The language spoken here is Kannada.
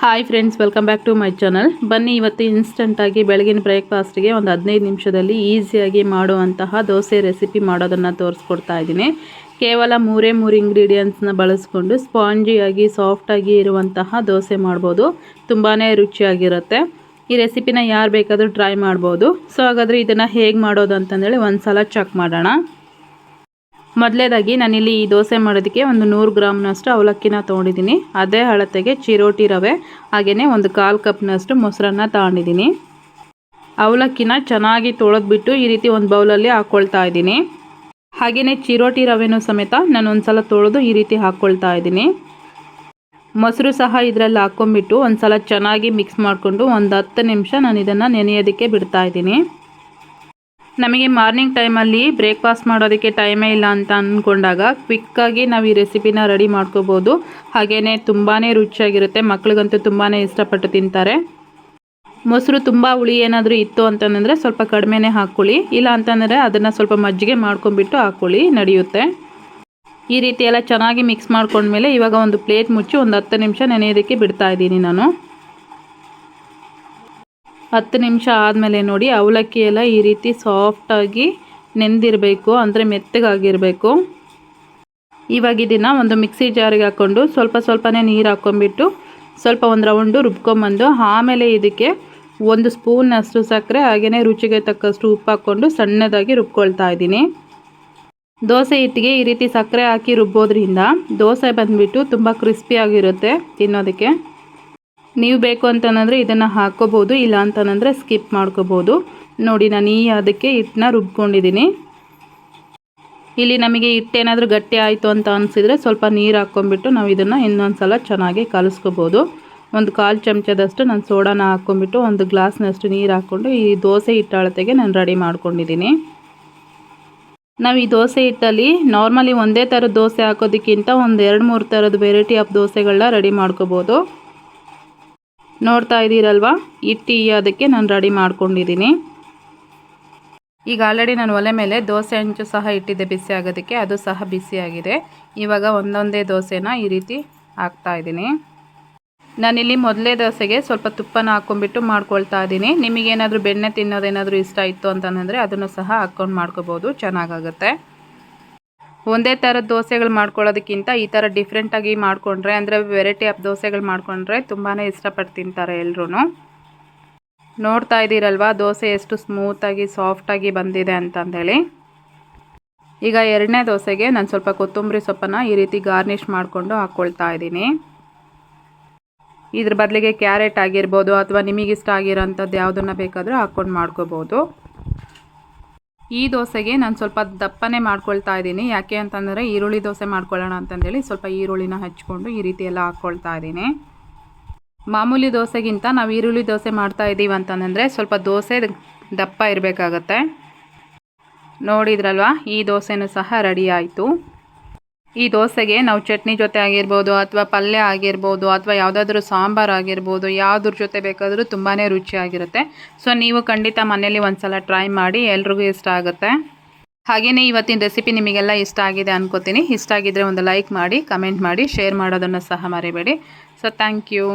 Hi friends welcome back to my channel ಬನ್ನಿ ಇವತ್ತು ಇನ್ಸ್ಟೆಂಟಾಗಿ ಬೆಳಗಿನ ಬ್ರೇಕ್ಫಾಸ್ಟ್ಗೆ ಒಂದು ಹದಿನೈದು ನಿಮಿಷದಲ್ಲಿ ಈಸಿಯಾಗಿ ಮಾಡುವಂತಹ ದೋಸೆ ರೆಸಿಪಿ ಮಾಡೋದನ್ನು ತೋರಿಸ್ಕೊಡ್ತಾ ಇದ್ದೀನಿ. ಕೇವಲ ಮೂರೇ ಮೂರು ಇಂಗ್ರೀಡಿಯೆಂಟ್ಸ್ನ ಬಳಸ್ಕೊಂಡು ಸ್ಪಾಂಜಿಯಾಗಿ ಸಾಫ್ಟಾಗಿ ಇರುವಂತಹ ದೋಸೆ ಮಾಡ್ಬೋದು. ತುಂಬಾ ರುಚಿಯಾಗಿರುತ್ತೆ. ಈ ರೆಸಿಪಿನ ಯಾರು ಬೇಕಾದರೂ ಟ್ರೈ ಮಾಡ್ಬೋದು. ಸೊ ಹಾಗಾದರೆ ಇದನ್ನು ಹೇಗೆ ಮಾಡೋದು ಅಂತಂದೇಳಿ ಒಂದು ಸಲ ಚೆಕ್ ಮಾಡೋಣ. ಮೊದಲೇದಾಗಿ ನಾನಿಲ್ಲಿ ಈ ದೋಸೆ ಮಾಡೋದಕ್ಕೆ ಒಂದು ನೂರು ಗ್ರಾಮ್ನಷ್ಟು ಅವಲಕ್ಕಿನ ತೊಗೊಂಡಿದ್ದೀನಿ. ಅದೇ ಅಳತೆಗೆ ಚಿರೋಟಿ ರವೆ ಹಾಗೆಯೇ ಒಂದು ಕಾಲು ಕಪ್ನಷ್ಟು ಮೊಸರನ್ನ ತಗೊಂಡಿದ್ದೀನಿ. ಅವಲಕ್ಕಿನ ಚೆನ್ನಾಗಿ ತೊಳೆದ್ಬಿಟ್ಟು ಈ ರೀತಿ ಒಂದು ಬೌಲಲ್ಲಿ ಹಾಕ್ಕೊಳ್ತಾ ಇದ್ದೀನಿ. ಹಾಗೆಯೇ ಚಿರೋಟಿ ರವೆನೂ ಸಮೇತ ನಾನು ಒಂದು ಸಲ ತೊಳೆದು ಈ ರೀತಿ ಹಾಕ್ಕೊಳ್ತಾ ಇದ್ದೀನಿ. ಮೊಸರು ಸಹ ಇದರಲ್ಲಿ ಹಾಕ್ಕೊಂಬಿಟ್ಟು ಒಂದು ಸಲ ಚೆನ್ನಾಗಿ ಮಿಕ್ಸ್ ಮಾಡಿಕೊಂಡು ಒಂದು ಹತ್ತು ನಿಮಿಷ ನಾನು ಇದನ್ನು ನೆನೆಯೋದಕ್ಕೆ ಬಿಡ್ತಾ ಇದ್ದೀನಿ. ನಮಗೆ ಮಾರ್ನಿಂಗ್ ಟೈಮಲ್ಲಿ ಬ್ರೇಕ್ಫಾಸ್ಟ್ ಮಾಡೋದಕ್ಕೆ ಟೈಮೇ ಇಲ್ಲ ಅಂತ ಅಂದ್ಕೊಂಡಾಗ ಕ್ವಿಕ್ಕಾಗಿ ನಾವು ಈ ರೆಸಿಪಿನ ರೆಡಿ ಮಾಡ್ಕೋಬೋದು. ಹಾಗೆಯೇ ತುಂಬಾ ರುಚಿಯಾಗಿರುತ್ತೆ. ಮಕ್ಳಿಗಂತೂ ತುಂಬಾ ಇಷ್ಟಪಟ್ಟು ತಿಂತಾರೆ. ಮೊಸರು ತುಂಬ ಹುಳಿ ಏನಾದರೂ ಇತ್ತು ಅಂತಂದರೆ ಸ್ವಲ್ಪ ಕಡಿಮೆನೇ ಹಾಕ್ಕೊಳ್ಳಿ ಇಲ್ಲ ಅಂತಂದರೆ ಅದನ್ನು ಸ್ವಲ್ಪ ಮಜ್ಜಿಗೆ ಮಾಡ್ಕೊಂಬಿಟ್ಟು ಹಾಕ್ಕೊಳ್ಳಿ ನಡೆಯುತ್ತೆ. ಈ ರೀತಿ ಎಲ್ಲ ಚೆನ್ನಾಗಿ ಮಿಕ್ಸ್ ಮಾಡ್ಕೊಂಡ್ಮೇಲೆ ಇವಾಗ ಒಂದು ಪ್ಲೇಟ್ ಮುಚ್ಚಿ ಒಂದು ಹತ್ತು ನಿಮಿಷ ನೆನೆಯೋದಕ್ಕೆ ಬಿಡ್ತಾ ಇದ್ದೀನಿ ನಾನು. ಹತ್ತು ನಿಮಿಷ ಆದಮೇಲೆ ನೋಡಿ, ಅವಲಕ್ಕಿ ಎಲ್ಲ ಈ ರೀತಿ ಸಾಫ್ಟಾಗಿ ನೆಂದಿರಬೇಕು, ಅಂದರೆ ಮೆತ್ತಗಾಗಿರಬೇಕು. ಇವಾಗ ಇದನ್ನು ಒಂದು ಮಿಕ್ಸಿ ಜಾರಿಗೆ ಹಾಕ್ಕೊಂಡು ಸ್ವಲ್ಪ ಸ್ವಲ್ಪನೇ ನೀರು ಹಾಕ್ಕೊಂಡ್ಬಿಟ್ಟು ಸ್ವಲ್ಪ ಒಂದು ರೌಂಡು ರುಬ್ಕೊಂಬಂದು, ಆಮೇಲೆ ಇದಕ್ಕೆ ಒಂದು ಸ್ಪೂನಷ್ಟು ಸಕ್ಕರೆ ಹಾಗೆಯೇ ರುಚಿಗೆ ತಕ್ಕಷ್ಟು ಉಪ್ಪು ಹಾಕ್ಕೊಂಡು ಸಣ್ಣದಾಗಿ ರುಬ್ಕೊಳ್ತಾ ಇದ್ದೀನಿ. ದೋಸೆ ಹಿಟ್ಟಿಗೆ ಈ ರೀತಿ ಸಕ್ಕರೆ ಹಾಕಿ ರುಬ್ಬೋದ್ರಿಂದ ದೋಸೆ ಬಂದುಬಿಟ್ಟು ತುಂಬ ಕ್ರಿಸ್ಪಿಯಾಗಿರುತ್ತೆ ತಿನ್ನೋದಕ್ಕೆ. ನೀವು ಬೇಕು ಅಂತಂದರೆ ಇದನ್ನು ಹಾಕ್ಕೋಬೋದು ಇಲ್ಲ ಅಂತಂದರೆ ಸ್ಕಿಪ್ ಮಾಡ್ಕೋಬೋದು ನೋಡಿ, ನಾನು ಈ ಅದಕ್ಕೆ ಹಿಟ್ಟನ್ನ ರುಬ್ಕೊಂಡಿದ್ದೀನಿ. ಇಲ್ಲಿ ನಮಗೆ ಹಿಟ್ಟೇನಾದರೂ ಗಟ್ಟಿ ಆಯಿತು ಅಂತ ಅನಿಸಿದರೆ ಸ್ವಲ್ಪ ನೀರು ಹಾಕ್ಕೊಂಬಿಟ್ಟು ನಾವು ಇದನ್ನು ಇನ್ನೊಂದು ಸಲ ಚೆನ್ನಾಗಿ ಕಲಿಸ್ಕೋಬೋದು ಒಂದು ಕಾಲು ಚಮಚದಷ್ಟು ನಾನು ಸೋಡಾನ ಹಾಕ್ಕೊಂಬಿಟ್ಟು ಒಂದು ಗ್ಲಾಸ್ನಷ್ಟು ನೀರು ಹಾಕ್ಕೊಂಡು ಈ ದೋಸೆ ಹಿಟ್ಟು ಅಳತೆಗೆ ನಾನು ರೆಡಿ ಮಾಡ್ಕೊಂಡಿದ್ದೀನಿ. ನಾವು ಈ ದೋಸೆ ಹಿಟ್ಟಲ್ಲಿ ನಾರ್ಮಲಿ ಒಂದೇ ಥರದ ದೋಸೆ ಹಾಕೋದಕ್ಕಿಂತ ಒಂದು ಎರಡು ಮೂರು ಥರದ ವೆರೈಟಿ ಆಫ್ ದೋಸೆಗಳನ್ನ ರೆಡಿ ಮಾಡ್ಕೋಬೋದು ನೋಡ್ತಾ ಇದ್ದೀರಲ್ವ? ಹಿಟ್ಟು ಅದಕ್ಕೆ ನಾನು ರೆಡಿ ಮಾಡ್ಕೊಂಡಿದ್ದೀನಿ. ಈಗ ಆಲ್ರೆಡಿ ನಾನು ಒಲೆ ಮೇಲೆ ದೋಸೆ ಹಂಚು ಸಹ ಇಟ್ಟಿದ್ದೆ ಬಿಸಿ ಆಗೋದಕ್ಕೆ. ಅದು ಸಹ ಬಿಸಿಯಾಗಿದೆ ಇವಾಗ ಒಂದೊಂದೇ ದೋಸೆನ ಈ ರೀತಿ ಹಾಕ್ತಾ ಇದ್ದೀನಿ. ನಾನಿಲ್ಲಿ ಮೊದಲೇ ದೋಸೆಗೆ ಸ್ವಲ್ಪ ತುಪ್ಪನ ಹಾಕ್ಕೊಂಡ್ಬಿಟ್ಟು ಮಾಡ್ಕೊಳ್ತಾ ಇದ್ದೀನಿ. ನಿಮಗೇನಾದರೂ ಬೆಣ್ಣೆ ತಿನ್ನೋದೇನಾದರೂ ಇಷ್ಟ ಇತ್ತು ಅಂತಂದರೆ ಅದನ್ನು ಸಹ ಹಾಕ್ಕೊಂಡು ಮಾಡ್ಕೋಬೋದು. ಚೆನ್ನಾಗಾಗುತ್ತೆ. ಒಂದೇ ಥರದ ದೋಸೆಗಳು ಮಾಡ್ಕೊಳ್ಳೋದಕ್ಕಿಂತ ಈ ಥರ ಡಿಫ್ರೆಂಟಾಗಿ ಮಾಡಿಕೊಂಡ್ರೆ, ಅಂದರೆ ವೆರೈಟಿ ಆಫ್ ದೋಸೆಗಳು ಮಾಡಿಕೊಂಡ್ರೆ ತುಂಬಾ ಇಷ್ಟಪಟ್ಟು ತಿಂತಾರೆ ಎಲ್ಲರೂ ನೋಡ್ತಾ ಇದ್ದೀರಲ್ವ, ದೋಸೆ ಎಷ್ಟು ಸ್ಮೂತಾಗಿ ಸಾಫ್ಟಾಗಿ ಬಂದಿದೆ ಅಂತಂದೇಳಿ. ಈಗ ಎರಡನೇ ದೋಸೆಗೆ ನಾನು ಸ್ವಲ್ಪ ಕೊತ್ತಂಬರಿ ಸೊಪ್ಪನ್ನು ಈ ರೀತಿ ಗಾರ್ನಿಷ್ ಮಾಡಿಕೊಂಡು ಹಾಕ್ಕೊಳ್ತಾ ಇದ್ದೀನಿ. ಇದ್ರ ಬದಲಿಗೆ ಕ್ಯಾರೆಟ್ ಆಗಿರ್ಬೋದು ಅಥವಾ ನಿಮಗಿಷ್ಟ ಆಗಿರೋಂಥದ್ದು ಯಾವುದನ್ನು ಬೇಕಾದರೂ ಹಾಕ್ಕೊಂಡು ಮಾಡ್ಕೋಬೋದು. ಈ ದೋಸೆಗೆ ನಾನು ಸ್ವಲ್ಪ ದಪ್ಪನೇ ಮಾಡ್ಕೊಳ್ತಾ ಇದ್ದೀನಿ. ಯಾಕೆ ಅಂತಂದರೆ ಈರುಳ್ಳಿ ದೋಸೆ ಮಾಡ್ಕೊಳ್ಳೋಣ ಅಂತಂದೇಳಿ ಸ್ವಲ್ಪ ಈರುಳ್ಳಿನ ಹಚ್ಕೊಂಡು ಈ ರೀತಿ ಎಲ್ಲ ಹಾಕ್ಕೊಳ್ತಾ ಇದ್ದೀನಿ. ಮಾಮೂಲಿ ದೋಸೆಗಿಂತ ನಾವು ಈರುಳ್ಳಿ ದೋಸೆ ಮಾಡ್ತಾ ಇದ್ದೀವಿ ಅಂತಂದರೆ ಸ್ವಲ್ಪ ದೋಸೆ ದಪ್ಪ ಇರಬೇಕಾಗತ್ತೆ. ನೋಡಿದ್ರಲ್ವ? ಈ ದೋಸೆನೂ ಸಹ ರೆಡಿ ಆಯಿತು. ಈ ದೋಸೆಗೆ ನಾವು ಚಟ್ನಿ ಜೊತೆ ಆಗಿರ್ಬೋದು ಅಥವಾ ಪಲ್ಯ ಆಗಿರ್ಬೋದು ಅಥವಾ ಯಾವುದಾದ್ರೂ ಸಾಂಬಾರು ಆಗಿರ್ಬೋದು ಯಾವುದ್ರ ಜೊತೆ ಬೇಕಾದರೂ ತುಂಬಾ ರುಚಿಯಾಗಿರುತ್ತೆ. ಸೊ ನೀವು ಖಂಡಿತ ಮನೇಲಿ ಒಂದು ಸಲ ಟ್ರೈ ಮಾಡಿ ಎಲ್ರಿಗೂ ಇಷ್ಟ ಆಗುತ್ತೆ. ಹಾಗೆಯೇ ಇವತ್ತಿನ ರೆಸಿಪಿ ನಿಮಗೆಲ್ಲ ಇಷ್ಟ ಆಗಿದೆ ಅನ್ಕೋತೀನಿ. ಇಷ್ಟ ಆಗಿದ್ದರೆ ಒಂದು ಲೈಕ್ ಮಾಡಿ ಕಮೆಂಟ್ ಮಾಡಿ ಶೇರ್ ಮಾಡೋದನ್ನು ಸಹ ಮರಿಬೇಡಿ. So thank you